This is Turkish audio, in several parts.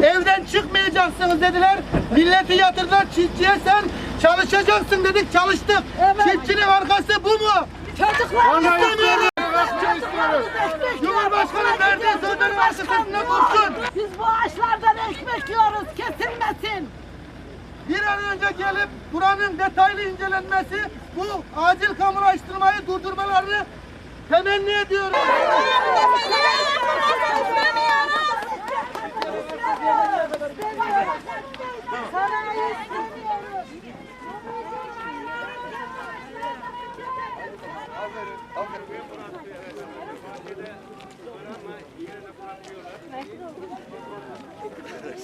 Evden çıkmayacaksınız dediler. Milleti yatırdılar çiftçiye sen çalışacaksın dedik çalıştık. Evet. Çiftçinin arkası bu mu? Çocuklar istemiyoruz. Cumhurbaşkanı verdiği sözlerin arkasında dursun. Biz bu ağaçlardan ekmek yiyoruz kesilmesin. Bir an önce gelip buranın detaylı incelenmesi, bu acil kamulaştırmayı durdurmalarını temenni ediyoruz.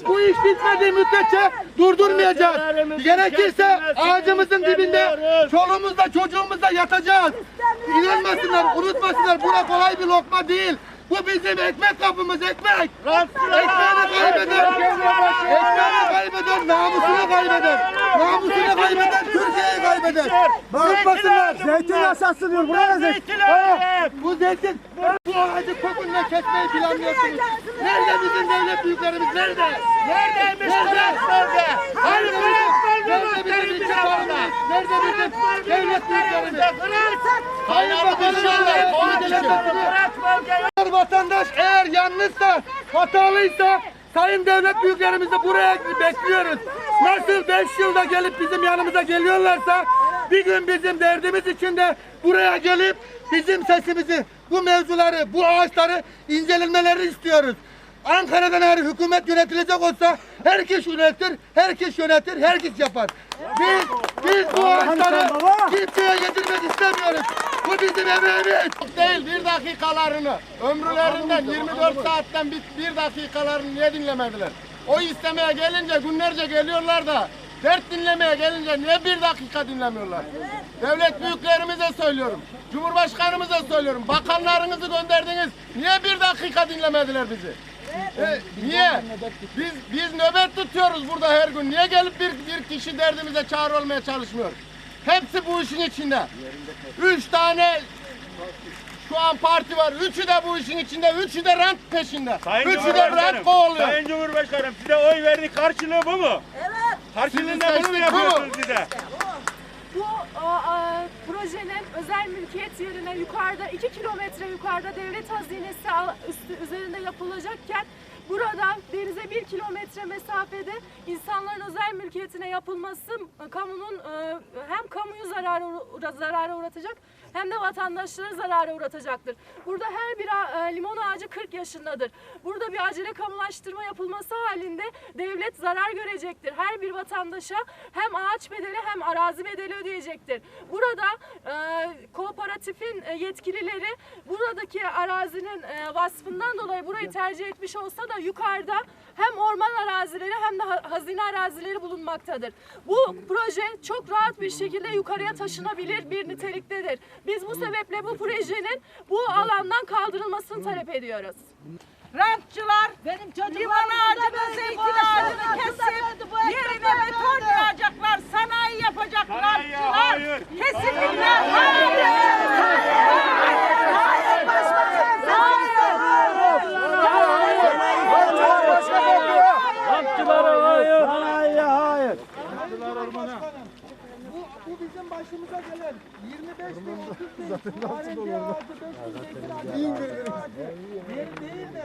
Bu iş bitmediği müddetçe durdurmayacağız. Gerekirse ağacımızın dibinde çoluğumuzla çocuğumuzla yatacağız. İnanmasınlar, unutmasınlar. Bura kolay bir lokma değil. Bu bizim ekmek kapımız ekmek. Ekmeğini kaybeder. Ekmeğini kaybeder. Namusunu kaybeder. Namusunu kaybeder. Kaybeder. Unutmasınlar. Zeytin aşağısı diyor. Buraya zeytin. Bu zeytin, bu ağacı kokunla kesmeyi planlıyorsunuz. Nerede bizim devlet büyüklerimiz? Nerede? Neredeymiş nerede? Nerede? Hani bırak Nerede bizim ilçe bağımız? Nerede bizim devlet büyüklerimiz? Sayın Bakanım, vatandaş eğer yanlışsa, hatalıysa sayın devlet büyüklerimizi buraya bekliyoruz. Nasıl 5 yılda gelip bizim yanımıza geliyorlarsa bir gün bizim derdimiz içinde buraya gelip bizim sesimizi, bu mevzuları, bu ağaçları incelenmeleri istiyoruz. Ankara'dan eğer hükümet yönetilecek olsa herkes yönetir, herkes yönetir, herkes yapar. Biz, biz bu ağaçları kimseye getirmek istemiyoruz. Bu bizim emeğimiz. değil bir dakikalarını ömrülerinden 24 saatten bir, bir dakikalarını niye dinlemediler? O istemeye gelince günlerce geliyorlar da dert dinlemeye gelince niye bir dakika dinlemiyorlar? Devlet büyüklerimize söylüyorum. Cumhurbaşkanımıza söylüyorum. Bakanlarınızı gönderdiniz. Niye bir dakika dinlemediler bizi? E, niye? Biz biz nöbet tutuyoruz burada her gün. Niye gelip bir, bir kişi derdimize çağrı olmaya çalışmıyor? Hepsi bu işin içinde. Üç tane şu an parti var. Üçü de bu işin içinde. Üçü de rant peşinde. Sayın üçü de rant kovalıyor. Sayın Cumhurbaşkanım size oy verdik karşılığı bu mu? Evet. Karşılığında bunu mu seçtik, bu mu? yapıyorsunuz size? Bu a, a, projenin özel mülkiyet yerine yukarıda 2 kilometre yukarıda devlet hazinesi üstü üzerinde yapılacakken burada denize 1 kilometre mesafede insanların özel mülkiyetine yapılması e, kamunun e, hem kamuyu zarara, zarara uğratacak hem de vatandaşları zarara uğratacaktır. Burada her bir e, limon ağacı 40 yaşındadır. Burada bir acele kamulaştırma yapılması halinde devlet zarar görecektir. Her bir vatandaşa hem ağaç bedeli hem arazi bedeli ödeyecektir. Burada e, kooperatifin e, yetkilileri buradaki arazinin e, vasfından dolayı burayı tercih etmiş olsa da yukarıda hem orman arazileri hem de ha- hazine arazileri bulunmaktadır. Bu proje çok rahat bir şekilde yukarıya taşınabilir bir niteliktedir. Biz bu sebeple bu projenin bu alandan kaldırılmasını talep ediyoruz. Rantçılar benim limon ağacını, zeytin ağacını kesip yerine beton yağacaklar, sanayi yapacak Sanayi, rantçılar. hayır. Kesinlikle hayır. Hayır. Hayır. Başbakan. Hayır. Sanayiye hayır. Bu, bu bizim başımıza gelen 25 bin 30 bin tane ağacı 5 bin ağacı değil de